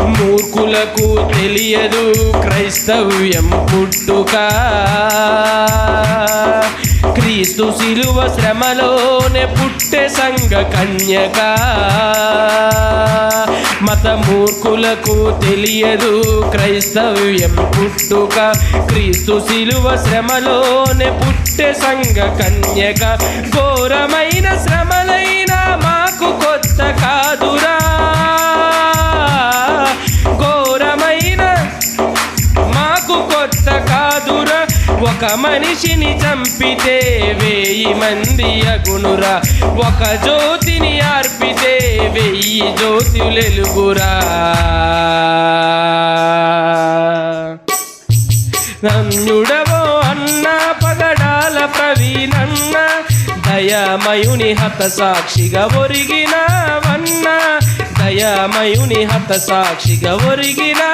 మూర్ఖులకు తెలియదు క్రైస్తవ్యం పుట్టుక. క్రీస్తు శిలువ శ్రమలోనే పుట్టే సంఘ కన్యక. మత మూర్ఖులకు తెలియదు క్రైస్తవ్యం పుట్టుక. క్రీస్తు శిలువ శ్రమలోనే పుట్టే సంఘ కన్యక. ఘోరమైన శ్రమలైన మాకు కొత్త కాదు ఒక మనిషిని చంపితే వేయి మంది అగునురా. ఒక జ్యోతిని అర్పితే వెయ్యి జ్యోతులెలుగురా. నన్యుడవో అన్న పగడాల ప్రవీణన్న దయామయుని హత సాక్షిగా ఒరిగినవన్న దయామయుని హత సాక్షిగా ఒరిగినా